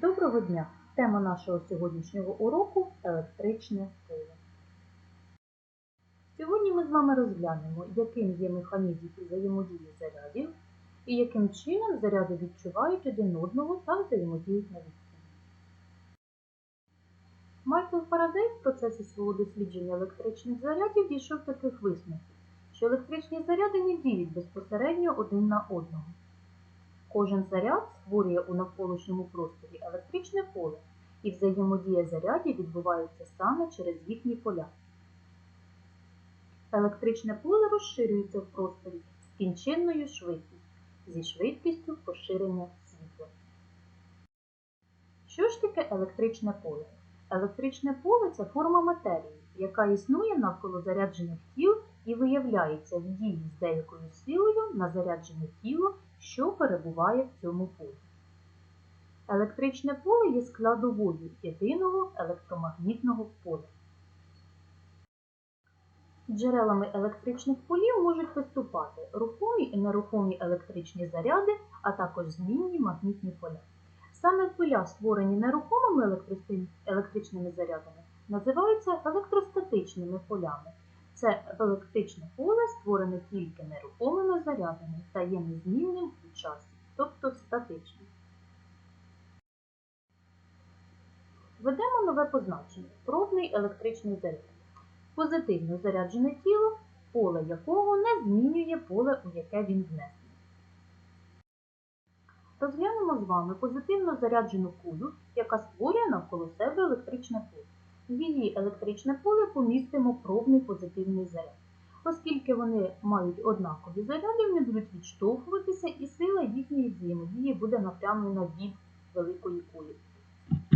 Доброго дня! Тема нашого сьогоднішнього уроку електричне поле. Сьогодні ми з вами розглянемо, яким є механізм взаємодії зарядів і яким чином заряди відчувають один одного та взаємодіють на відстані. Майкл Фарадей в процесі свого дослідження електричних зарядів дійшов таких висновків, що електричні заряди не діють безпосередньо один на одного. Кожен заряд створює у навколишньому просторі електричне поле, і взаємодія зарядів відбувається саме через їхні поля. Електричне поле розширюється в просторі з кінчинною швидкістю зі швидкістю поширення світла. Що ж таке електричне поле? Електричне поле це форма матерії, яка існує навколо заряджених тіл і виявляється в дії з деякою силою на заряджене тіло, що перебуває в цьому полі. Електричне поле є складовою єдиного електромагнітного поля. Джерелами електричних полів можуть виступати рухомі і нерухомі електричні заряди, а також змінні магнітні поля. Саме поля, створені нерухомими електричними зарядами, називаються електростатичними полями. Це електричне поле створене тільки нерухомими зарядами та є незмінним у часі, тобто статичним. Введемо нове позначення пробний електричний заряд. Позитивно заряджене тіло, поле якого не змінює поле, у яке він внесений. Розглянемо з вами позитивно заряджену кулю, яка створює навколо себе електричне поле. В її електричне поле помістимо пробний позитивний заряд. Оскільки вони мають однакові заряди, вони будуть відштовхуватися і сила їхньої взаємодії буде напрямлена від великої кулі.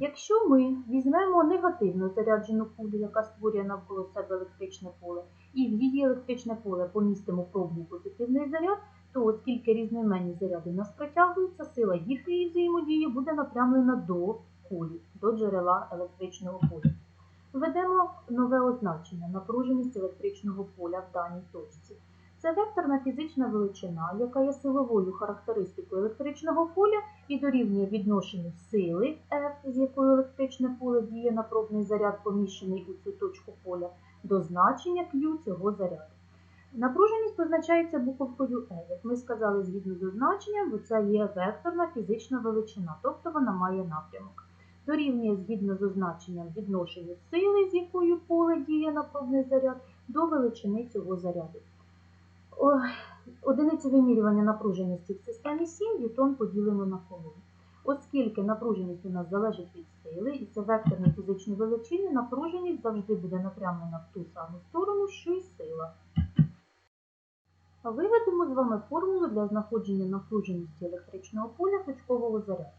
Якщо ми візьмемо негативно заряджену кулю, яка створює навколо себе електричне поле, і в її електричне поле помістимо пробний позитивний заряд, то оскільки різноіменні заряди у нас притягуються, сила їхньої взаємодії буде напрямлена до кулі, до джерела електричного поля. Введемо нове означення напруженість електричного поля в даній точці. Це векторна фізична величина, яка є силовою характеристикою електричного поля і дорівнює відношенню сили F, з якою електричне поле діє на пробний заряд, поміщений у цю точку поля, до значення Q цього заряду. Напруженість позначається буковкою E. Як ми сказали згідно з означенням, бо це є векторна фізична величина, тобто вона має напрямок. Дорівнює згідно з означенням відношення сили, з якою поле діє на пробний заряд, до величини цього заряду. Одиниці вимірювання напруженості в системі 7 ньютон поділимо на колону. Оскільки напруженість у нас залежить від сили, і це векторні фізичні величини, напруженість завжди буде напрямлена в ту саму сторону, що й сила. Виведемо з вами формулу для знаходження напруженості електричного поля точкового заряду.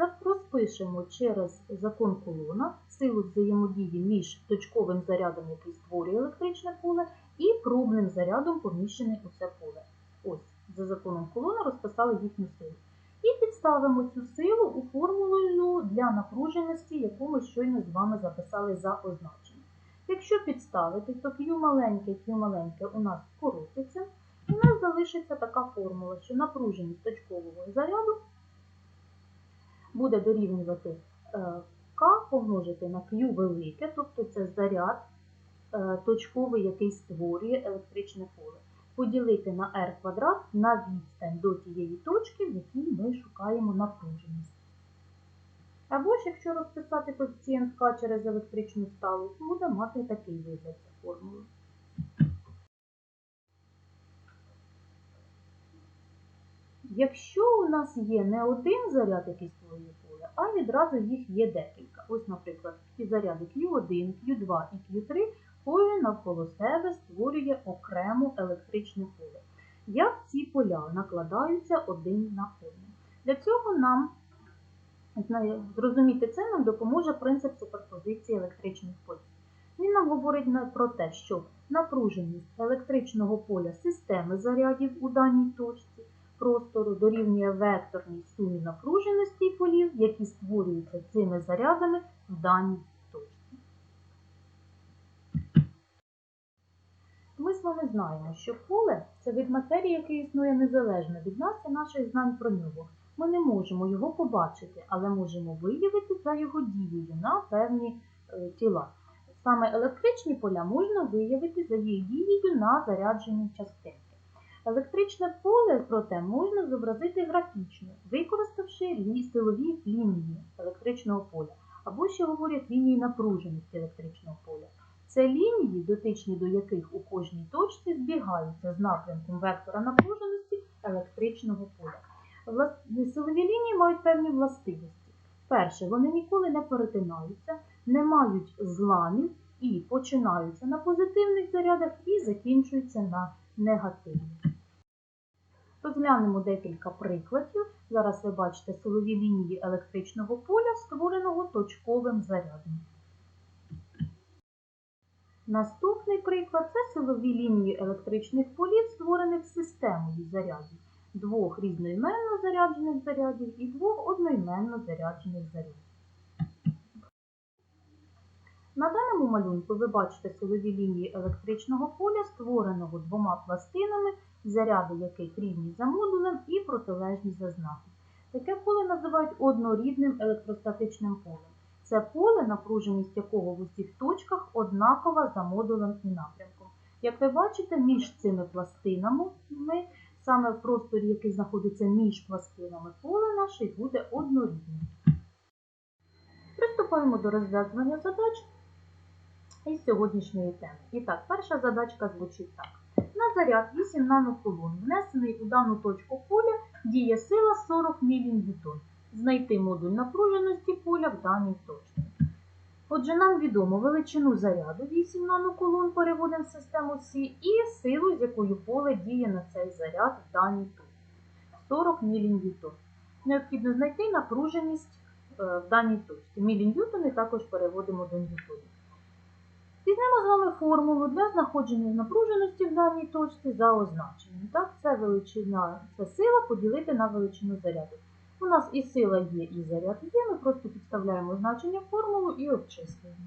Розпишемо через закон колона силу взаємодії між точковим зарядом, який створює електричне поле, і пробним зарядом, поміщений у це поле. Ось, за законом колона розписали їхню силу. І підставимо цю силу у формулу для напруженості, яку ми щойно з вами записали за означенням. Якщо підставити, то Q маленьке, Q маленьке у нас скоротиться, у нас залишиться така формула, що напруженість точкового заряду буде дорівнювати К помножити на Q велике, тобто це заряд точковий, який створює електричне поле. Поділити на r квадрат на відстань до тієї точки, в якій ми шукаємо напруженість. Або ж, якщо розписати коефіцієнт К через електричну сталу, буде мати такий вигляд ця Якщо у нас є не один заряд, який створює поле, а відразу їх є декілька. Ось, наприклад, ці заряди Q1, Q2 і Q3 кожен навколо себе створює окремо електричне поле. Як ці поля накладаються один на один? Для цього нам зрозуміти це нам допоможе принцип суперпозиції електричних полів. Він нам говорить про те, що напруженість електричного поля системи зарядів у даній точці простору дорівнює векторній сумі напруженості полів, які створюються цими зарядами в даній точці. Ми з вами знаємо, що поле це вид матерії, який існує незалежно від нас і наших знань про нього. Ми не можемо його побачити, але можемо виявити за його дією на певні е, тіла. Саме електричні поля можна виявити за їх дією на заряджені частинки. Електричне поле, проте, можна зобразити графічно, використавши силові лінії електричного поля, або ще говорять лінії напруженості електричного поля. Це лінії, дотичні до яких у кожній точці збігаються з напрямком вектора напруженості електричного поля. Силові лінії мають певні властивості. Перше, вони ніколи не перетинаються, не мають зламів і починаються на позитивних зарядах і закінчуються на негативних. Розглянемо декілька прикладів. Зараз ви бачите силові лінії електричного поля, створеного точковим зарядом. Наступний приклад це силові лінії електричних полів, створених системою зарядів, двох різноіменно заряджених зарядів і двох одноіменно заряджених зарядів. На даному малюнку ви бачите силові лінії електричного поля, створеного двома пластинами, заряди яких рівні за модулем і протилежні за знаком. Таке поле називають однорідним електростатичним полем. Це поле, напруженість якого в усіх точках однакова за модулем і напрямком. Як ви бачите, між цими пластинами, ми, саме в просторі, який знаходиться між пластинами, поле наше буде однорідним. Приступаємо до розв'язування задач із сьогоднішньої теми. І так, перша задачка звучить так. На заряд 8 нанокулон, внесений у дану точку поля, діє сила 40 мН. Знайти модуль напруженості поля в даній точці. Отже, нам відомо величину заряду 8 нанокулон переводимо в систему Сі і силу, з якою поле діє на цей заряд в даній точці. 40 мН. Необхідно знайти напруженість е, в даній точці. Міліньютони також переводимо до ньютонів. Візьмемо з вами формулу для знаходження напруженості в даній точці за означенням. Так, це величина, це сила поділити на величину заряду. У нас і сила є, і заряд є. Ми просто підставляємо значення в формулу і обчислюємо.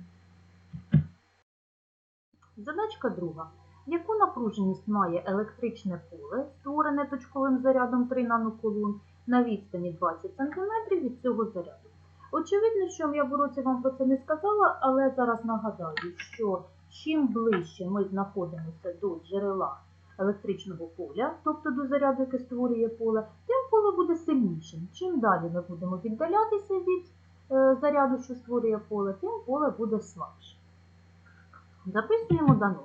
Задачка друга. Яку напруженість має електричне поле, створене точковим зарядом 3 нанокулон на відстані 20 см від цього заряду? Очевидно, що я уроці вам про це не сказала, але зараз нагадаю, що чим ближче ми знаходимося до джерела електричного поля, тобто до заряду, яке створює поле, тим поле буде сильнішим. Чим далі ми будемо віддалятися від е, заряду, що створює поле, тим поле буде слабше. Записуємо дано.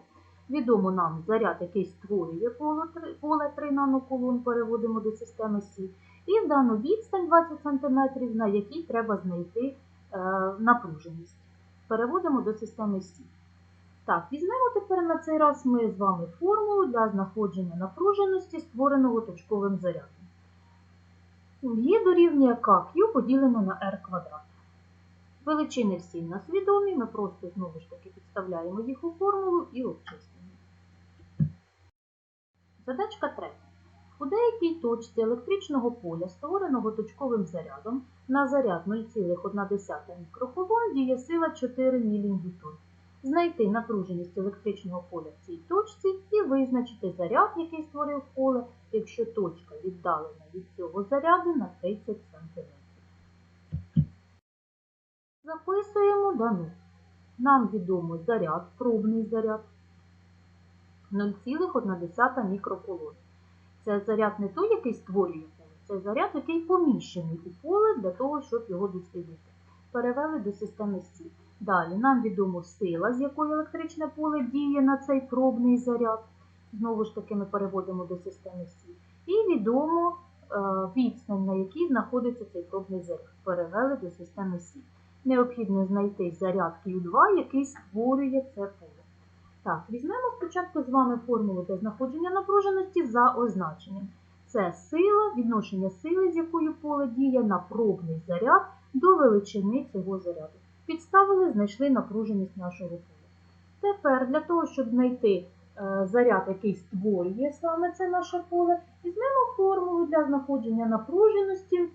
Відомо нам заряд, який створює поле 3, поле 3 нанокулон, переводимо до системи Сі. І в дану відстань 20 см, на якій треба знайти е, напруженість. Переводимо до системи Сі. Так, візьмемо тепер на цей раз ми з вами формулу для знаходження напруженості, створеного точковим зарядом. Є дорівнює КQ поділено на r квадрат. Величини всі в нас відомі, ми просто знову ж таки підставляємо їх у формулу і обчислюємо. Задачка третя. У деякій точці електричного поля, створеного точковим зарядом, на заряд 0,1 мікрокулон діє сила 4 мН. Знайти напруженість електричного поля в цій точці і визначити заряд, який створив поле, якщо точка віддалена від цього заряду на 30 см. Записуємо дану. Нам відомо заряд, пробний заряд 0,1 мікрокулон. Це заряд не той, який створює поле, це заряд, який поміщений у поле для того, щоб його дослідити. Перевели до системи Сі. Далі нам відомо сила, з якою електричне поле діє на цей пробний заряд. Знову ж таки, ми переводимо до системи Сі. І відомо е, відстань, на якій знаходиться цей пробний заряд. Перевели до системи Сі. Необхідно знайти заряд Q2, який створює це поле. Так, візьмемо спочатку з вами формулу для знаходження напруженості за означенням. Це сила, відношення сили, з якою поле діє на пробний заряд до величини цього заряду. Підставили, знайшли напруженість нашого поля. Тепер для того, щоб знайти е, заряд, який створює саме це наше поле, візьмемо формулу для знаходження напруженості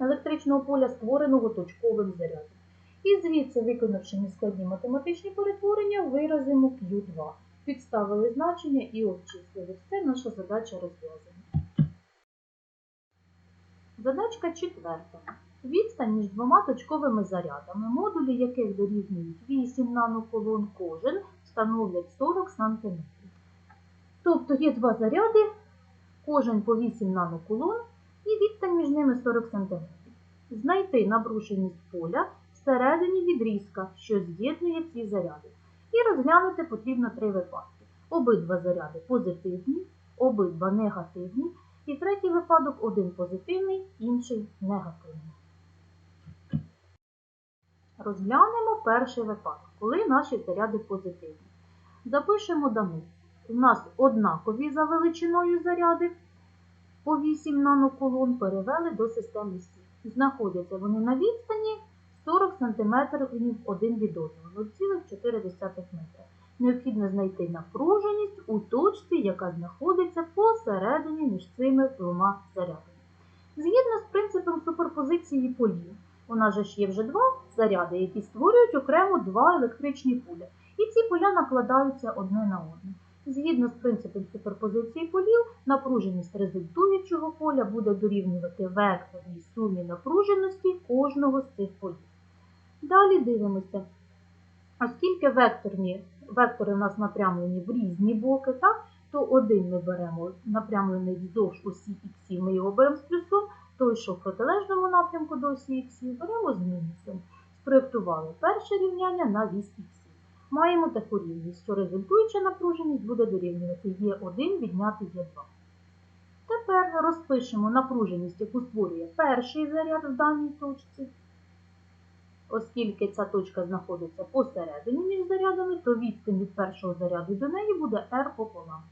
електричного поля, створеного точковим зарядом. І звідси, виконавши нескладні математичні перетворення, виразимо Q2. Підставили значення і обчислили. Все, наша задача розв'язана. Задачка четверта. Відстань між двома точковими зарядами, модулі яких дорівнюють 8 наноколон кожен, становлять 40 см. Тобто є два заряди, кожен по 8 наноколон і відстань між ними 40 см. Знайти напруженість поля всередині відрізка, що з'єднує ці заряди. І розглянути потрібно три випадки. Обидва заряди позитивні, обидва негативні. І третій випадок один позитивний, інший негативний. Розглянемо перший випадок, коли наші заряди позитивні. Запишемо дану. У нас однакові за величиною заряди по 8 наноколон перевели до системи Сі. Знаходяться вони на відстані 40 см один від одного, 0,4 метра. Необхідно знайти напруженість у точці, яка знаходиться посередині між цими двома зарядами. Згідно з принципом суперпозиції полів, у нас же ж є вже два заряди, які створюють окремо два електричні поля. І ці поля накладаються одне на одне. Згідно з принципом суперпозиції полів, напруженість результуючого поля буде дорівнювати векторній сумі напруженості кожного з цих полів. Далі дивимося. Оскільки векторні, вектори у нас напрямлені в різні боки, так, то один ми беремо напрямлений вздовж осі Х, ми його беремо з плюсом, той, що в протилежному напрямку до осі Х, беремо з мінусом. Спроєктували перше рівняння на вісь Х. Маємо таку рівність, що результуюча напруженість буде дорівнювати Е1 відняти Е2. Тепер розпишемо напруженість, яку створює перший заряд в даній точці. Оскільки ця точка знаходиться посередині між зарядами, то відстань від першого заряду до неї буде R пополам.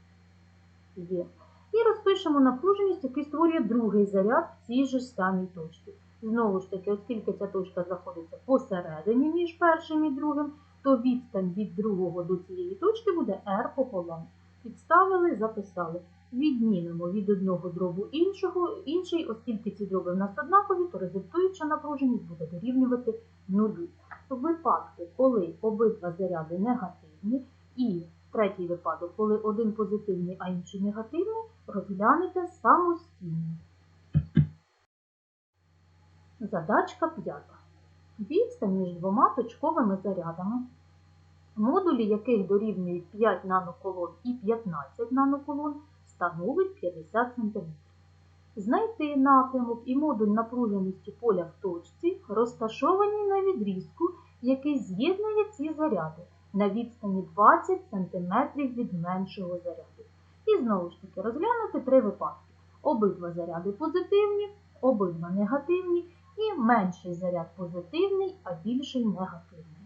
Є. І розпишемо напруженість, який створює другий заряд в цій же самій точці. Знову ж таки, оскільки ця точка знаходиться посередині між першим і другим, то відстань від другого до цієї точки буде R пополам. Підставили, записали. Віднімемо від одного дробу іншого, інший, оскільки ці дроби в нас однакові, то результуюча напруженість буде дорівнювати нулю. В випадку, коли обидва заряди негативні, і третій випадок, коли один позитивний, а інший негативний, розглянете самостійно. Задачка п'ята. Відстань між двома точковими зарядами, модулі яких дорівнюють 5 наноколон і 15 наноколон, становить 50 см. Знайти напрямок і модуль напруженості поля в точці, розташованій на відрізку, який з'єднує ці заряди на відстані 20 см від меншого заряду. І знову ж таки розглянути три випадки. Обидва заряди позитивні, обидва негативні і менший заряд позитивний, а більший негативний.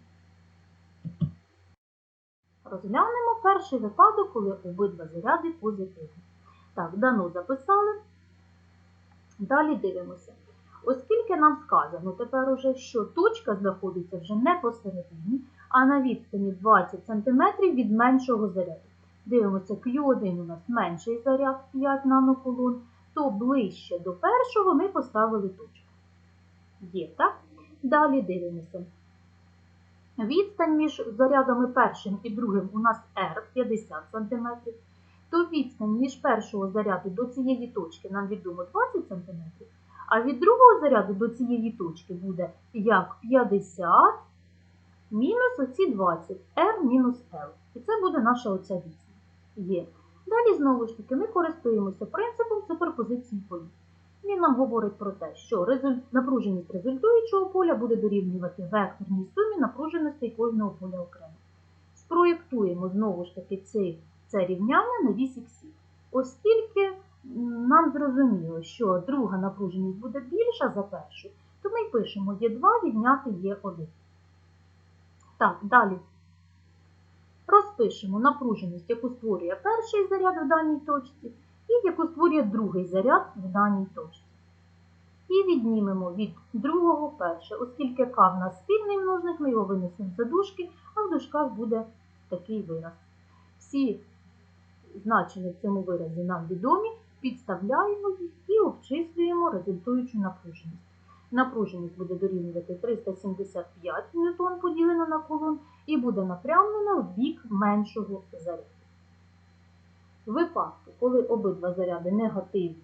Розглянемо перший випадок, коли обидва заряди позитивні. Так, дано записали. Далі дивимося. Оскільки нам сказано тепер уже, що точка знаходиться вже не посередині, а на відстані 20 см від меншого заряду. Дивимося, Q1 у нас менший заряд 5 наноколон, то ближче до першого ми поставили точку. Є, так? Далі дивимося. Відстань між зарядами першим і другим у нас R 50 см, то відстань між першого заряду до цієї точки нам відомо 20 см, а від другого заряду до цієї точки буде як 50 мінус оці 20 R мінус L. І це буде наша оця відстань. Є. Далі, знову ж таки, ми користуємося принципом суперпозиції полів. Він нам говорить про те, що напруженість результуючого поля буде дорівнювати векторній сумі напруженостей кожного поля окремо. Спроєктуємо знову ж таки це, це рівняння на вісь іксів. Оскільки нам зрозуміло, що друга напруженість буде більша за першу, то ми пишемо Е2 відняти Е1. Так, далі розпишемо напруженість, яку створює перший заряд в даній точці і яку створює другий заряд в даній точці. І віднімемо від другого перше, оскільки К в нас спільний множник, ми його винесемо за дужки, а в дужках буде такий вираз. Всі значення в цьому виразі нам відомі, підставляємо їх і обчислюємо результуючу напруженість. Напруженість буде дорівнювати 375 ньютон поділено на колон і буде напрямлена в бік меншого заряду. В випадку, коли обидва заряди негативні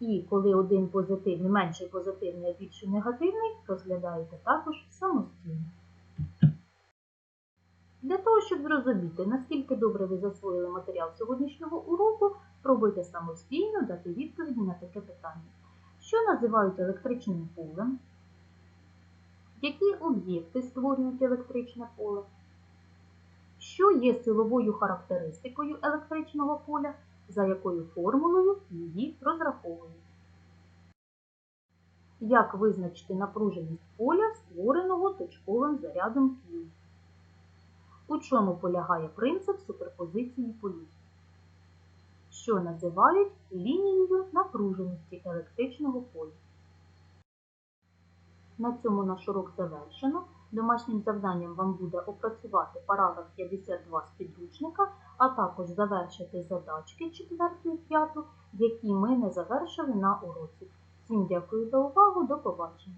І коли один позитивний, менший позитивний, а більший негативний, розглядаєте також самостійно. Для того, щоб зрозуміти, наскільки добре ви засвоїли матеріал сьогоднішнього уроку, спробуйте самостійно дати відповіді на таке питання. Що називають електричним полем? Які об'єкти створюють електричне поле? Що є силовою характеристикою електричного поля, за якою формулою її розраховують? Як визначити напруженість поля, створеного точковим зарядом Q? У чому полягає принцип суперпозиції полів? Що називають лінією напруженості електричного поля? На цьому наш урок завершено. Домашнім завданням вам буде опрацювати параграф 52 з підручника, а також завершити задачки 4 і 5, які ми не завершили на уроці. Всім дякую за увагу, до побачення!